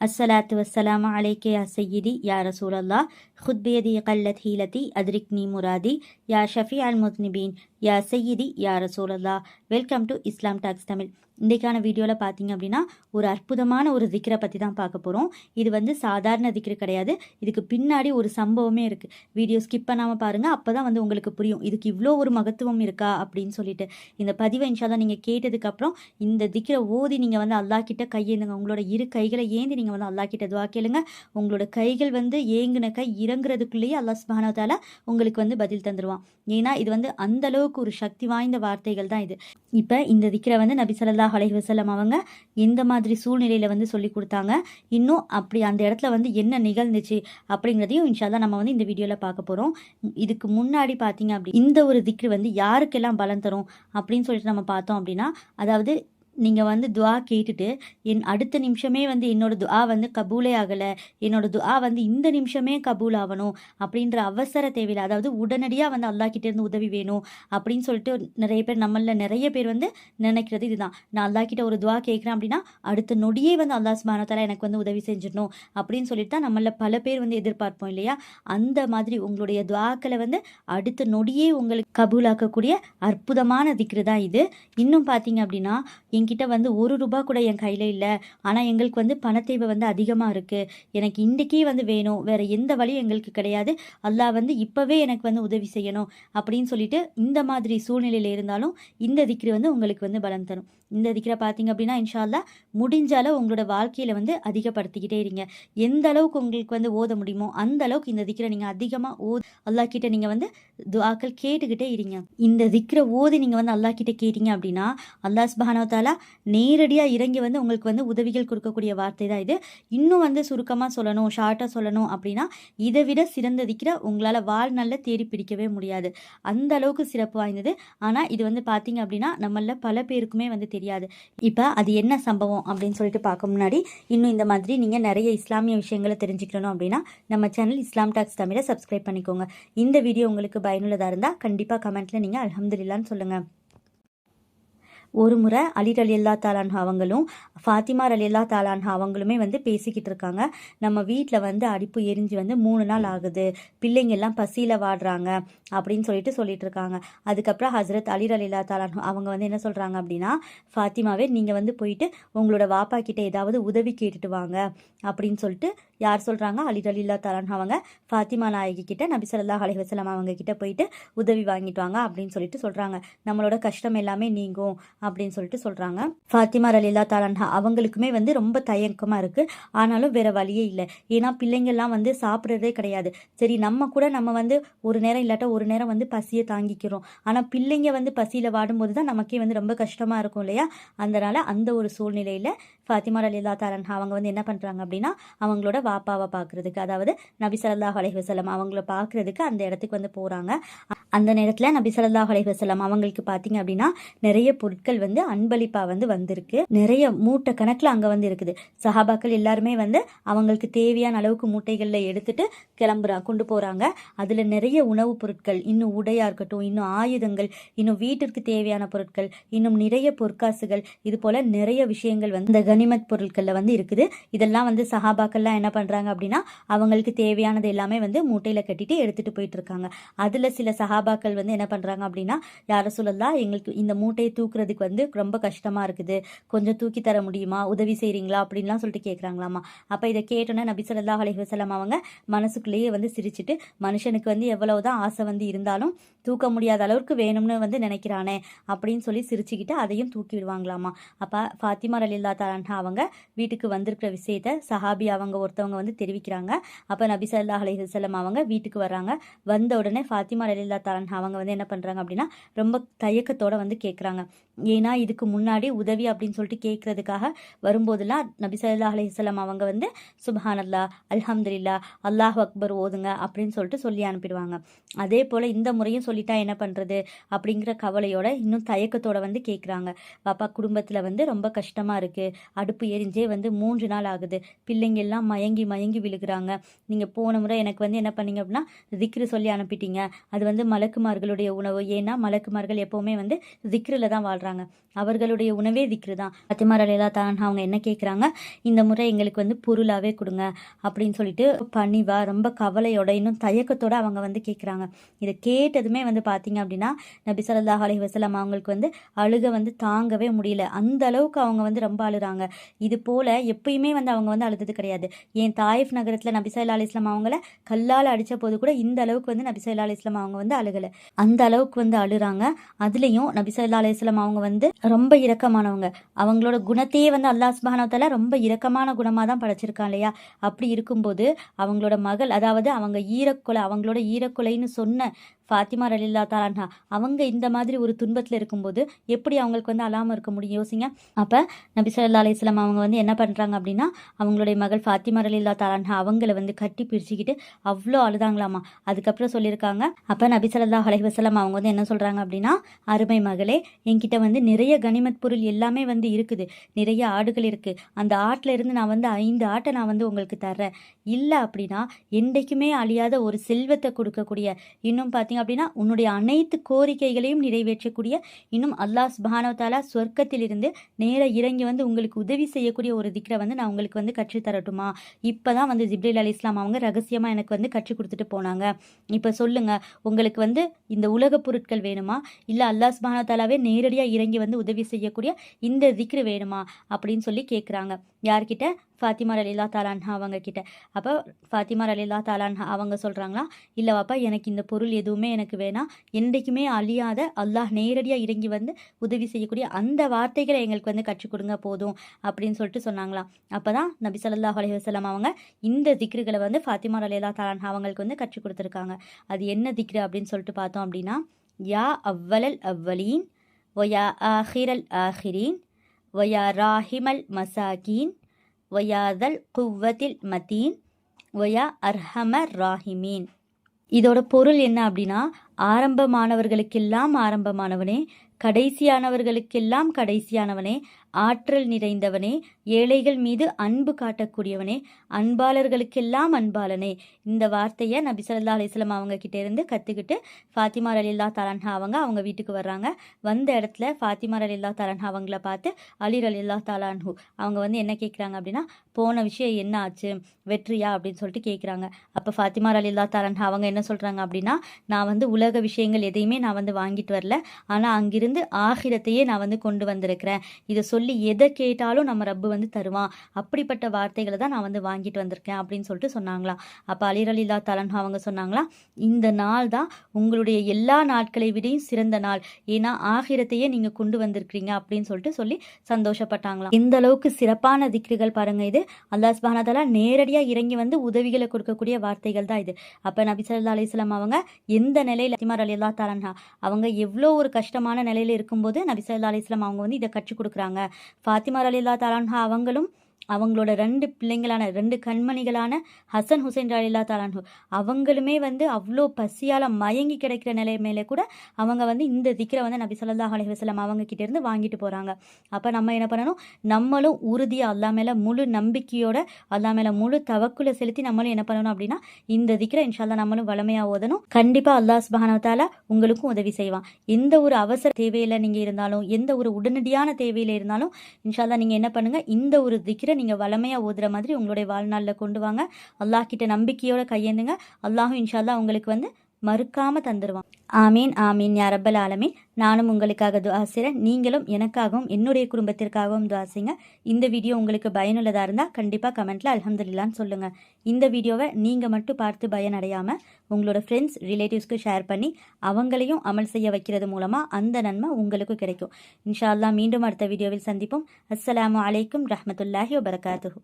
அஸ்ஸலாத்து வஸ்ஸலாம் அலைக்கே யா சையீதி யா ரசூலல்லா ஹுத்பேதி கல்லத் ஹீலதி அத்ரிக்னி முராதி யா ஷஃபி அல் முத்னிபீன் யா சையீதி யா ரசூலல்லா welcome to Islam talks Tamil இன்றைக்கான வீடியோவில் பார்த்தீங்க அப்படின்னா ஒரு அற்புதமான ஒரு திக்ரை பற்றி தான் பார்க்க போகிறோம் இது வந்து சாதாரண திக்கர் கிடையாது. இதுக்கு பின்னாடி ஒரு சம்பவமே இருக்குது வீடியோ ஸ்கிப் பண்ணாமல் பாருங்கள் அப்போ தான் வந்து உங்களுக்கு புரியும். இதுக்கு இவ்வளோ ஒரு மகத்துவம் இருக்கா அப்படின்னு சொல்லிட்டு. இந்த பதிவை இன்ஷாதான் நீங்கள் கேட்டதுக்கப்புறம் இந்த திக்கரை ஓதி நீங்கள் வந்து அல்லா கிட்ட கையேந்துங்க. உங்களோட இரு கைகளை ஏந்தி நீங்கள் வந்து அல்லா கிட்ட துவா கேளுங்க. உங்களோட கைகள் வந்து ஏங்குன கை இறங்குறதுக்குள்ளேயே அல்லா சுபானத்தால உங்களுக்கு வந்து பதில் தந்துடுவான் ஏன்னா இது வந்து அந்த அளவுக்கு ஒரு சக்தி வாய்ந்த வார்த்தைகள் தான் இது. இப்போ இந்த திக்கிற வந்து நபி சல்லாஹ் அலஹி வசலம் அவங்க எந்த மாதிரி சூழ்நிலையில் வந்து சொல்லி கொடுத்தாங்க. இன்னும் அப்படி அந்த இடத்துல வந்து என்ன நிகழ்ந்துச்சு அப்படிங்கிறதையும் இன்ஷால்லா நம்ம வந்து இந்த வீடியோவில் பார்க்க போகிறோம் இதுக்கு முன்னாடி பார்த்தீங்க அப்படி இந்த ஒரு திக்ரு வந்து யாருக்கெல்லாம் பலம் தரும் அப்படின்னு சொல்லிட்டு நம்ம பார்த்தோம் அப்படின்னா அதாவது நீங்கள் வந்து துவா கேட்டுட்டு என் அடுத்த நிமிஷமே வந்து என்னோட துவா வந்து கபூலே ஆகலை என்னோட துவா வந்து இந்த நிமிஷமே கபூல் ஆகணும் அப்படின்ற அவசர தேவையில்லை. அதாவது உடனடியாக வந்து அல்லா கிட்டேருந்து உதவி வேணும் அப்படின்னு சொல்லிட்டு நிறைய பேர் நம்மள நிறைய பேர் வந்து நினைக்கிறது இதுதான். நான் அல்லாக்கிட்ட ஒரு துவா கேட்குறேன் அப்படின்னா அடுத்த நொடியே வந்து அல்லா ஸ்மானத்தால் எனக்கு வந்து உதவி செஞ்சிடணும் அப்படின்னு சொல்லிட்டு தான் நம்மளில் பல பேர் வந்து எதிர்பார்ப்போம் இல்லையா? அந்த மாதிரி உங்களுடைய துவாக்களை வந்து அடுத்த நொடியே உங்களுக்கு கபூலாக்கக்கூடிய அற்புதமான திக்ரு தான் இது. இன்னும் பார்த்தீங்க அப்படின்னா என்கிட்ட வந்து ஒரு ரூபா கூட என் கையில் இல்லை. ஆனால் எங்களுக்கு வந்து பணத்தேவை வந்து அதிகமாக இருக்குது எனக்கு இன்றைக்கே வந்து வேணும். வேறு எந்த வழியும் எங்களுக்கு கிடையாது. அல்லாஹ் வந்து இப்போவே எனக்கு வந்து உதவி செய்யணும் அப்படின்னு சொல்லிட்டு இந்த மாதிரி சூழ்நிலையில் இருந்தாலும் இந்த திக்ரி வந்து உங்களுக்கு வந்து பலம் தரும். இந்த திக்கிற பார்த்தீங்க அப்படின்னா இன்ஷால்லா முடிஞ்ச அளவு உங்களோட வாழ்க்கையில் வந்து அதிகப்படுத்திக்கிட்டே இருங்க. எந்த அளவுக்கு உங்களுக்கு வந்து ஓத முடியுமோ அந்த அளவுக்கு இந்த திக்ரை நீங்கள் அதிகமாக ஓ அல்லா கிட்ட நீங்கள் வந்து துவாக்கள் கேட்டுக்கிட்டே இருங்க. இந்த திக்ரை ஓதி நீங்கள் வந்து அல்லா கிட்ட கேட்டீங்க அப்படின்னா அல்லாஹ் சுபானவத்தாலா நேரடியாக இறங்கி வந்து உங்களுக்கு வந்து உதவிகள் கொடுக்கக்கூடிய வார்த்தை தான் இது. இன்னும் வந்து சுருக்கமாக சொல்லணும் ஷார்ட்டாக சொல்லணும் அப்படின்னா இதை விட சிறந்ததிக்கிற உங்களால் வாழ்நாளில் தேடி பிடிக்கவே முடியாது. அந்த அளவுக்கு சிறப்பு வாய்ந்தது. ஆனால் இது வந்து பார்த்தீங்க அப்படின்னா நம்மள பல பேருக்குமே வந்து தெரியாது. இப்போ அது என்ன சம்பவம் அப்படின்னு சொல்லிட்டு பார்க்க முன்னாடி இன்னும் இந்த மாதிரி நீங்கள் நிறைய இஸ்லாமிய விஷயங்களை தெரிஞ்சுக்கணும் அப்படின்னா நம்ம சேனல் இஸ்லாம் டாக்ஸ் தமிழை சப்ஸ்கிரைப் பண்ணிக்கோங்க. இந்த வீடியோ உங்களுக்கு பயனுள்ளதாக இருந்தால் கண்டிப்பாக கமெண்ட்டில் நீங்கள் அலமதுல்லான்னு சொல்லுங்கள் ஒரு முறை அலி அலி அல்லா தாலான் அவங்களும் ஃபாத்திமார் அலி அல்லா தாலான் அவங்களுமே வந்து பேசிக்கிட்டு இருக்காங்க. நம்ம வீட்டில் வந்து அடிப்பு எரிஞ்சு வந்து மூணு நாள் ஆகுது. பிள்ளைங்க எல்லாம் பசியில் வாடுறாங்க அப்படின்னு சொல்லிட்டு சொல்லிட்டு இருக்காங்க. அதுக்கப்புறம் ஹசரத் அலி அலி அல்லா தாலான் அவங்க வந்து என்ன சொல்கிறாங்க அப்படின்னா ஃபாத்திமாவே நீங்கள் வந்து போயிட்டு உங்களோட வாப்பா கிட்ட ஏதாவது உதவி கேட்டுட்டு வாங்க அப்படின்னு சொல்லிட்டு யார் சொல்கிறாங்க அலி அலி தலான் அவங்க. ஃபாத்திமா நாயகி கிட்ட நபி சொல்லா அவங்க கிட்ட போயிட்டு உதவி வாங்கிட்டு வாங்க அப்படின்னு சொல்லிட்டு சொல்கிறாங்க நம்மளோட கஷ்டம் எல்லாமே நீங்கும் அப்படின்னு சொல்லிட்டு சொல்கிறாங்க ஃபாத்திமா அலிலா தாலன்ஹா அவங்களுக்குமே வந்து ரொம்ப தயக்கமாக இருக்குது ஆனாலும் வேறு வழியே இல்லை. ஏன்னா பிள்ளைங்கள்லாம் வந்து சாப்பிட்றதே கிடையாது. சரி நம்ம கூட நம்ம வந்து ஒரு நேரம் இல்லாட்டா ஒரு நேரம் வந்து பசியை தாங்கிக்கிறோம். ஆனால் பிள்ளைங்க வந்து பசியில் வாடும்போது தான் நமக்கே வந்து ரொம்ப கஷ்டமாக இருக்கும் இல்லையா? அதனால் அந்த ஒரு சூழ்நிலையில் ஃபாத்திமா அலிலா தாலன்ஹா அவங்க வந்து என்ன பண்ணுறாங்க அப்படின்னா அவங்களோட வாப்பாவை பார்க்குறதுக்கு அதாவது நபி சல்லாஹ் அலைஹசலம் அவங்கள பார்க்குறதுக்கு அந்த இடத்துக்கு வந்து போகிறாங்க அந்த நேரத்தில் நபி சல்லாஹ் அலைஹசலம் அவங்களுக்கு பார்த்தீங்க அப்படின்னா நிறைய பொருட்கள் வந்து அன்பளிப்பாக வந்து வந்திருக்கு. நிறைய மூட்டை கணக்கில் அங்கே வந்து இருக்குது. சஹாபாக்கள் எல்லாருமே வந்து அவங்களுக்கு தேவையான அளவுக்கு மூட்டைகளில் எடுத்துட்டு கிளம்புறா கொண்டு போகிறாங்க அதில் நிறைய உணவுப் பொருட்கள் இன்னும் உடையாக இருக்கட்டும் இன்னும் ஆயுதங்கள் இன்னும் வீட்டிற்கு தேவையான பொருட்கள் இன்னும் நிறைய பொற்காசுகள் இது போல் நிறைய விஷயங்கள் வந்து இந்த கனிமத் பொருட்களில் வந்து இருக்குது. இதெல்லாம் வந்து சஹாபாக்கள்லாம் என்ன பண்ணுறாங்க அப்படின்னா அவங்களுக்கு தேவையானது எல்லாமே வந்து மூட்டையில் கட்டிட்டு எடுத்துகிட்டு போயிட்டு இருக்காங்க. அதில் சில சஹாபாக்கள் வந்து என்ன பண்ணுறாங்க அப்படின்னா யார சொல்லலாம் எங்களுக்கு இந்த மூட்டையை தூக்குறதுக்கு வந்து ரொம்ப கஷ்டமாக இருக்குது. கொஞ்சம் தூக்கி தர முடியுமா? உதவி செய்கிறீங்களா அப்படின்லாம் சொல்லிட்டு கேட்குறாங்களாமா அப்போ இதை கேட்டோன்னே நபி சொல்லா அலஹி அவங்க மனசுக்குள்ளேயே வந்து சிரிச்சிட்டு மனுஷனுக்கு வந்து எவ்வளவுதான் ஆசை வந்து இருந்தாலும் தூக்க முடியாத அளவுக்கு வேணும்னு வந்து நினைக்கிறானே அப்படின்னு சொல்லி சிரிச்சுக்கிட்டு அதையும் தூக்கி விடுவாங்களாமா. அப்போ ஃபாத்திமா அலில்லா தாலான் அவங்க வீட்டுக்கு வந்திருக்கிற விஷயத்த சஹாபி அவங்க ஒருத்தவங்க வந்து தெரிவிக்கிறாங்க. அப்போ நபி சல்லா அலிஹசல்லம் அவங்க வீட்டுக்கு வர்றாங்க. வந்த உடனே ஃபாத்திமா அலில்லா தாலான்ஹா அவங்க வந்து என்ன பண்ணுறாங்க அப்படின்னா ரொம்ப தயக்கத்தோடு வந்து கேட்குறாங்க ஏன்னா இதுக்கு முன்னாடி உதவி அப்படின்னு சொல்லிட்டு கேட்குறதுக்காக வரும்போதெல்லாம் நபி சல்லா அலிஹசல்லம் அவங்க வந்து சுபஹானல்லா அல்ஹம்துல்லா அல்லாஹ் அக்பர் ஓதுங்க அப்படின்னு சொல்லிட்டு சொல்லி அனுப்பிடுவாங்க. அதே போல் இந்த முறையும் சொல்லிட்டா என்ன பண்ணுறது அப்படிங்கிற கவலையோட இன்னும் தயக்கத்தோட வந்து கேட்குறாங்க பாப்பா குடும்பத்தில் வந்து ரொம்ப கஷ்டமாக இருக்குது அடுப்பு எரிஞ்சே வந்து மூன்று நாள் ஆகுது. பிள்ளைங்க எல்லாம் மயங்கி மயங்கி விழுகிறாங்க. நீங்கள் போன முறை எனக்கு வந்து என்ன பண்ணீங்க அப்படின்னா திக்ரு சொல்லி அனுப்பிட்டீங்க. அது வந்து மலக்குமார்களுடைய உணவு. ஏன்னா மலக்குமார்கள் எப்போவுமே வந்து திக்ரில் தான் வாழ்கிறாங்க அவர்களுடைய உணவே திக்ரு தான். அத்திமார் அலையலா தான் அவங்க என்ன கேட்குறாங்க இந்த முறை எங்களுக்கு வந்து பொருளாகவே கொடுங்க அப்படின்னு சொல்லிட்டு பணிவா ரொம்ப கவலையோட இன்னும் தயக்கத்தோட அவங்க வந்து கேட்குறாங்க இதை கேட்டதுமே வந்து பார்த்தீங்க அப்படின்னா நபி ஸல்லல்லாஹு அலி வஸல்லம் அவங்களுக்கு வந்து அழுக வந்து தாங்கவே முடியல. அந்த அளவுக்கு அவங்க வந்து ரொம்ப அழுறாங்க இது போல் எப்பயுமே வந்து அவங்க வந்து அழுதது கிடையாது. என் தாயிஃப் நகரத்தில் நபி ஸல்லல்லாஹு அலைஹி அவங்கள கல்லால் அடித்த போது கூட இந்த அளவுக்கு வந்து நபி ஸல்லல்லாஹு அலைஹி அவங்க வந்து அழுகலை. அந்த அளவுக்கு வந்து அழுறாங்க. அதுலேயும் நபி ஸல்லல்லாஹு அலைஹி அவங்க வந்து ரொம்ப இரக்கமானவங்க. அவங்களோட குணத்தையே வந்து அல்லாஹ் சுப்ஹானஹு ரொம்ப இரக்கமான குணமாக தான் படைச்சிருக்கான் இல்லையா? அப்படி இருக்கும்போது அவங்களோட மகள் அதாவது அவங்க ஈரக்கொலை அவங்களோட ஈரக்கொலைன்னு சொன்ன ஃபாத்திமா ரலில்லா தாலான்ஹா அவங்க இந்த மாதிரி ஒரு துன்பத்தில் இருக்கும்போது எப்படி அவங்களுக்கு வந்து அழாமல் இருக்க முடியும்? யோசிங்க. அப்போ நபி சொல்லா அலிஸ்லாம் அவங்க வந்து என்ன பண்ணுறாங்க அப்படின்னா அவங்களுடைய மகள் ஃபாத்திமா ரலில்லா தாலான்ஹா அவங்கள வந்து கட்டி பிரிச்சுக்கிட்டு அவ்வளோ அழுதாங்களாமா. அதுக்கப்புறம் சொல்லியிருக்காங்க. அப்போ நபி சொல்லா அலைஹி அவங்க வந்து என்ன சொல்கிறாங்க அப்படின்னா அருமை மகளே என்கிட்ட வந்து நிறைய கனிமத் பொருள் எல்லாமே வந்து இருக்குது. நிறைய ஆடுகள் இருக்குது அந்த ஆட்டில் இருந்து நான் வந்து ஐந்து ஆட்டை நான் வந்து உங்களுக்கு தர்றேன். இல்லை அப்படின்னா என்றைக்குமே அழியாத ஒரு செல்வத்தை கொடுக்கக்கூடிய இன்னும் பார்த்தீங்க அப்படின்னா உன்னுடைய அனைத்து கோரிக்கைகளையும் நிறைவேற்றக்கூடிய இன்னும் அல்லாஹ் சுபானவ சொர்க்கத்திலிருந்து நேராக இறங்கி வந்து உங்களுக்கு உதவி செய்யக்கூடிய ஒரு திக்ரை வந்து நான் உங்களுக்கு வந்து கற்றுத்தரட்டுமா இப்போ தான் வந்து ஜிப்ரீல் அலி இஸ்லாம் அவங்க ரகசியமாக எனக்கு வந்து கற்றுக் கொடுத்துட்டு போனாங்க. இப்போ சொல்லுங்கள் உங்களுக்கு வந்து இந்த உலகப் பொருட்கள் வேணுமா? இல்லை அல்லாஹ் சுபானவ நேரடியாக இறங்கி வந்து உதவி செய்யக்கூடிய இந்த திக்ரு வேணுமா? அப்படின்னு சொல்லி கேட்குறாங்க யார்கிட்ட? ஃபாத்திமா அலிலா தாலான்ஹா அவங்க கிட்ட அப்போ ஃபாத்திமா அலிலா தாலான்ஹா அவங்க சொல்கிறாங்களா இல்லை வாப்பா எனக்கு இந்த பொருள் எதுவுமே எனக்கு வேணாம். என்றைக்குமே அழியாத அல்லாஹ் நேரடியாக இறங்கி வந்து உதவி செய்யக்கூடிய அந்த வார்த்தைகளை எங்களுக்கு வந்து கற்றுக் கொடுங்க போதும் அப்படின்னு சொல்லிட்டு சொன்னாங்களாம் அப்போ தான் நபி சல்லாஹ் அலைவசலம் அவங்க இந்த திக்ருகளை வந்து ஃபாத்திமா அலிலா தாலான்ஹா அவங்களுக்கு வந்து கற்றுக் கொடுத்துருக்காங்க. அது என்ன திக்ரு அப்படின்னு சொல்லிட்டு பார்த்தோம் அப்படின்னா யா அவ்வலல் அவ்வலீன் ஒயா ஆஹிரல் ஆஹிரீன் ஒயா ராஹிமல் மசாகீன் ஒயாதல் குவ்வத்தில் மதீன் ஒயா அர்ஹமர் ராஹிமீன். இதோட பொருள் என்ன அப்படின்னா ஆரம்பமானவர்களுக்கெல்லாம் ஆரம்பமானவனே கடைசியானவர்களுக்கெல்லாம் கடைசியானவனே ஆற்றல் நிறைந்தவனே ஏழைகள் மீது அன்பு காட்டக்கூடியவனே அன்பாளர்களுக்கெல்லாம் அன்பாளனே. இந்த வார்த்தையை நபி சொல்லா அலிஸ்லாம் அவங்க கிட்டேருந்து கற்றுக்கிட்டு ஃபாத்திமா அலில்லா தலன்ஹா அவங்க அவங்க வீட்டுக்கு வர்றாங்க. வந்த இடத்துல ஃபாத்திமா அலில்லா தாலன்ஹா அவங்கள பார்த்து அலி அலில்லா தாலான்ஹூ அவங்க வந்து என்ன கேட்குறாங்க அப்படின்னா போன விஷயம் என்ன ஆச்சு? வெற்றியா? அப்படின்னு சொல்லிட்டு கேட்குறாங்க அப்போ ஃபாத்திமா அலில்லா தலன்ஹா அவங்க என்ன சொல்கிறாங்க அப்படின்னா நான் வந்து உலக விஷயங்கள் எதையுமே நான் வந்து வாங்கிட்டு வரல. ஆனால் அங்கிருந்து ஆகிரத்தையே நான் வந்து கொண்டு வந்திருக்கிறேன். இதை சொல்லி சொல்லி எதை கேட்டாலும் நம்ம ரப்பு வந்து தருவான். அப்படிப்பட்ட வார்த்தைகளை தான் நான் வந்து வாங்கிட்டு வந்திருக்கேன் அப்படின்னு சொல்லிட்டு சொன்னாங்களாம் அப்போ அலிரலில்லா தலன்ஹா அவங்க சொன்னாங்களா? இந்த நாள் தான் உங்களுடைய எல்லா நாட்களை விடையும் சிறந்த நாள். ஏன்னா ஆகிரத்தையே நீங்கள் கொண்டு வந்திருக்கிறீங்க அப்படின்னு சொல்லிட்டு சொல்லி சந்தோஷப்பட்டாங்களாம் இந்த அளவுக்கு சிறப்பான திக்ரிகள் பாருங்க இது. அல்லாஹ் சுபானதாலா நேரடியாக இறங்கி வந்து உதவிகளை கொடுக்கக்கூடிய வார்த்தைகள் தான் இது. அப்போ நபி ஸல்லல்லாஹு அவங்க எந்த நிலையில் அத்திமார் அலி அல்லா தாலன்ஹா அவங்க எவ்வளோ ஒரு கஷ்டமான நிலையில் இருக்கும்போது நபி ஸல்லல்லாஹு அவங்க வந்து இதை கற்றுக் கொடுக்குறாங்க. ஃபாத்திமா அலி அல்லா அவங்களும் அவங்களோட ரெண்டு பிள்ளைங்களான ரெண்டு கண்மணிகளான ஹசன் ஹுசைன் அலிலா தாலான்ஹு அவங்களுமே வந்து அவ்வளோ பசியால் மயங்கி கிடைக்கிற நிலைமையில கூட அவங்க வந்து இந்த திக்கரை வந்து நபி சொல்லா அலைஹி வஸல்லம் அவங்க கிட்டேருந்து வாங்கிட்டு போகிறாங்க அப்போ நம்ம என்ன பண்ணணும்? நம்மளும் உறுதியாக அல்லா மேலே முழு நம்பிக்கையோட அல்லா மேலே முழு தவக்குல செலுத்தி நம்மளும் என்ன பண்ணணும் அப்படின்னா இந்த திக்கரை இன்ஷால்லா நம்மளும் வளமையாக ஓதணும். கண்டிப்பாக அல்லாஹ் பஹானத்தால் உங்களுக்கும் உதவி செய்வான். எந்த ஒரு அவசர தேவையில் நீங்கள் இருந்தாலும் எந்த ஒரு உடனடியான தேவையில் இருந்தாலும் இன்ஷால்லா நீங்கள் என்ன பண்ணுங்கள் இந்த ஒரு திக்கரை நீங்கள் வளமையாக ஓதுற மாதிரி உங்களுடைய வாழ்நாளில் கொண்டு வாங்க. அல்லாஹ் கிட்ட நம்பிக்கையோட கையேந்துங்க. அல்லாஹும் இன்ஷால்லா உங்களுக்கு வந்து மறுக்காம தந்துடுவான் ஆமீன் ஆமீன் யாரப்பல் ஆலமீன். நானும் உங்களுக்காக துவாசிறேன் செய்கிறேன் நீங்களும் எனக்காகவும் என்னுடைய குடும்பத்திற்காகவும் துஆ செய்யுங்க இந்த வீடியோ உங்களுக்கு பயனுள்ளதாக இருந்தால் கண்டிப்பாக கமெண்ட்டில் அலமதுல்லான்னு சொல்லுங்கள் இந்த வீடியோவை நீங்கள் மட்டும் பார்த்து பயனடையாமல் உங்களோட ஃப்ரெண்ட்ஸ் ரிலேட்டிவ்ஸ்க்கு ஷேர் பண்ணி அவங்களையும் அமல் செய்ய வைக்கிறது மூலமாக அந்த நன்மை உங்களுக்கும் கிடைக்கும். இன்ஷா அல்லாஹ் மீண்டும் அடுத்த வீடியோவில் சந்திப்போம். அஸ்லாம் அலைக்கும் ரஹமத்துல்லாஹி வபரகாத்துஹு.